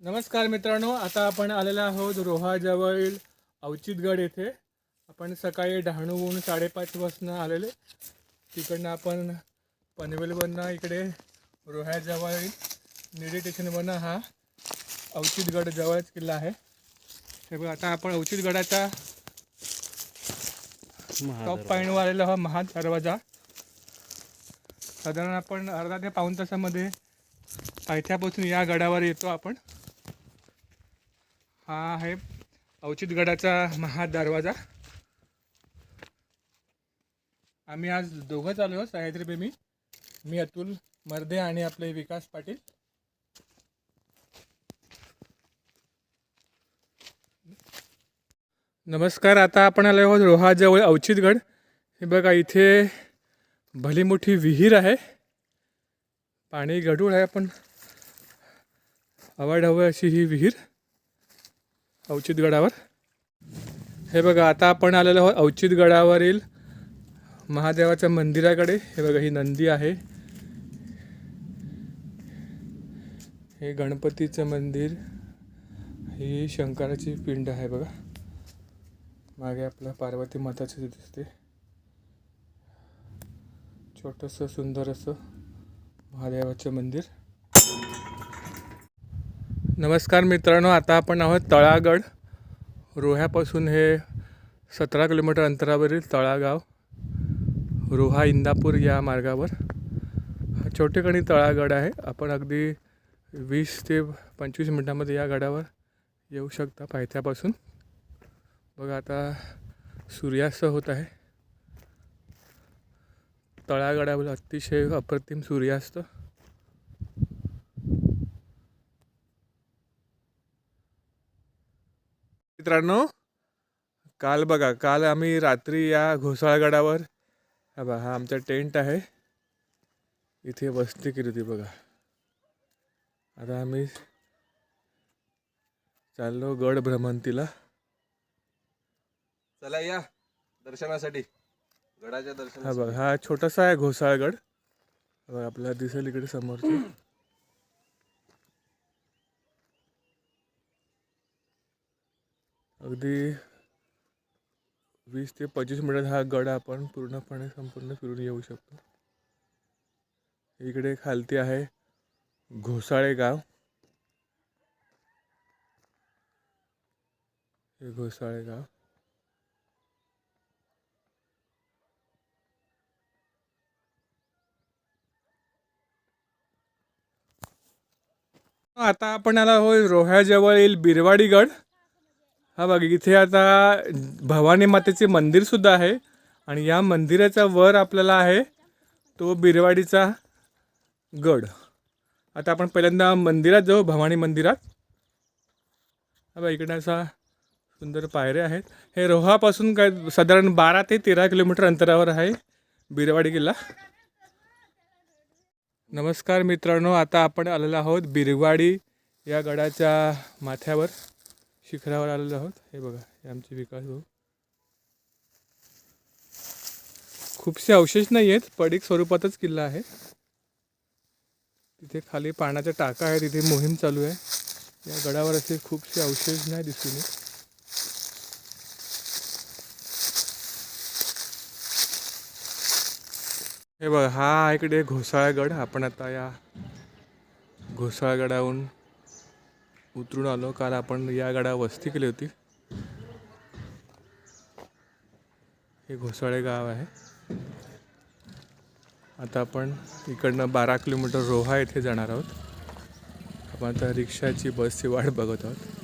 नमस्कार मित्रांनो आता आपण आलेलो आहोत रोहाजवळील अवचितगड येथे. आपण सकाळी डहाणूहून साडेपाच वाजता आलेले. तिकडनं आपण पनवेलवरनं इकडे रोह्याजवळील निडी स्टेशनवरनं हा अवचितगड जवळच किल्ला आहे. हे बघा आता आपण अवचितगडाच्या टॉप पॉईंटवर आलेलो हा महा दरवाजा साधारण आपण अर्धा ते पाऊण तासामध्ये पायथ्यापासून या गडावर येतो आपण. हा आहे अवचितगडाचा महादरवाजा. आम्ही आज दोघं चालू आहोत सह्याद्रीप्रेमी मी अतुल मर्दे आणि आपले विकास पाटील. नमस्कार आता आपण आलो आहोत रोहाजवळ अवचितगड हे बघा इथे भली मोठी विहीर आहे. पाणी गढूळ आहे पण हवाढवळ अशी ही विहीर. अवचितगडावर हे बघा आता आपण आलेलो आहोत अवचितगडावरील महादेवाच्या मंदिराकडे. हे बघा ही नंदी आहे. हे गणपतीचं मंदिर. ही शंकराची पिंड आहे बघा. मागे आपलं पार्वती माताचं दिसते छोटंसं सुंदर असं महादेवाचं मंदिर. नमस्कार मित्रांनो आता आपण आहोत तळागड. रोह्यापासून हे सतरा किलोमीटर अंतरावरील तळागाव रोहा इंदापूर या मार्गावर. हा छोटेकणी तळागड आहे. आपण अगदी वीस ते पंचवीस मिनटामध्ये या गडावर येऊ शकता पायथ्यापासून. बघा आता सूर्यास्त होत आहे. तळागडावर अतिशय अप्रतिम सूर्यास्त. मित्रांनो काल बघा काल आम्ही रात्री या घोसाळगडावर हा बघा हा आमचा टेंट आहे. इथे वस्ती केली होती बघा. आता आम्ही चाललो गड भ्रमंतीला. चला या दर्शनासाठी. गडाच्या हा बघा हा छोटासा आहे घोसाळगड. बघा आपल्याला दिसेल इकडे समोरची. अगदी वीस ते पंचवीस मिनिटात हा गड आपण पूर्णपणे संपूर्ण फिरून येऊ शकतो. इकडे खालती आहे घोसाळे गाव. हे घोसाळे गाव. आता आपण आला होय येईल बिरवाडी गड हा बघ इथे आता भवानी मातेचे मंदिरसुद्धा आहे आणि या मंदिराचा वर आपल्याला आहे तो बिरवाडीचा गड. आता आपण पहिल्यांदा मंदिरात जाऊ भवानी मंदिरात. हा बघ इकडे असा सुंदर पायऱ्या आहेत. हे रोहापासून काय साधारण बारा ते तेरा किलोमीटर अंतरावर आहे बिरवाडी किल्ला. नमस्कार मित्रांनो आता आपण आलेलो आहोत बिरवाडी या गडाच्या माथ्यावर. शिखरावर आलेलो आहोत. हे बघा हे आमचे विकास भाऊ. खूपसे अवशेष नाही आहेत पडीक स्वरूपातच किल्ला आहे. तिथे खाली पाण्याच्या टाका आहे तिथे मोहीम चालू आहे. या गडावर असे खूपसे अवशेष नाही दिसून येत हे बघा हा इकडे घोसाळगड आपण आता या घोसाळगडाहून उतरून आलो. काल आपण या गाड्या वस्ती केली होती. हे घोसाळे गाव आहे. आता आपण इकडनं बारा किलोमीटर रोहा येथे जाणार आहोत. आपण आता रिक्षाची बसची वाट बघत आहोत.